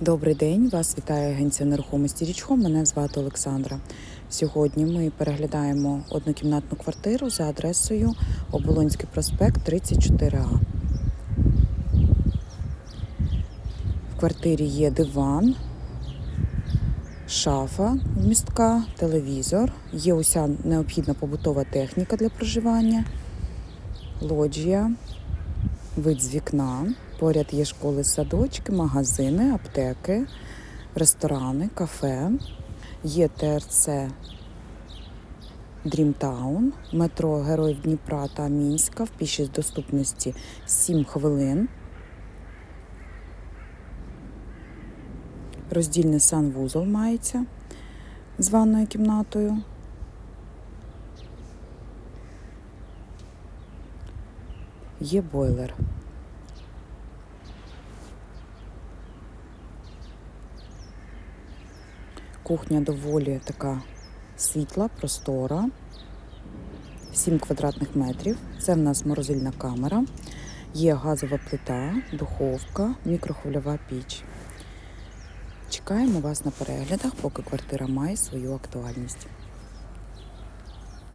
Добрий день, вас вітає агенція нерухомості Річхом. Мене звати Олександра. Сьогодні ми переглядаємо однокімнатну квартиру за адресою Оболонський проспект 34А. В квартирі є диван, шафа вмістка, телевізор, є уся необхідна побутова техніка для проживання, лоджія, вид з вікна. Поряд є школи, садочки, магазини, аптеки, ресторани, кафе. Є ТРЦ Дрімтаун, метро Героїв Дніпра та Мінська в пішій доступності 7 хвилин. Роздільний санвузол мається з ванною кімнатою. Є бойлер. Кухня доволі така світла, простора. 7 квадратних метрів. Це в нас морозильна камера. Є газова плита, духовка, мікрохвильова піч. Чекаємо вас на переглядах, поки квартира має свою актуальність.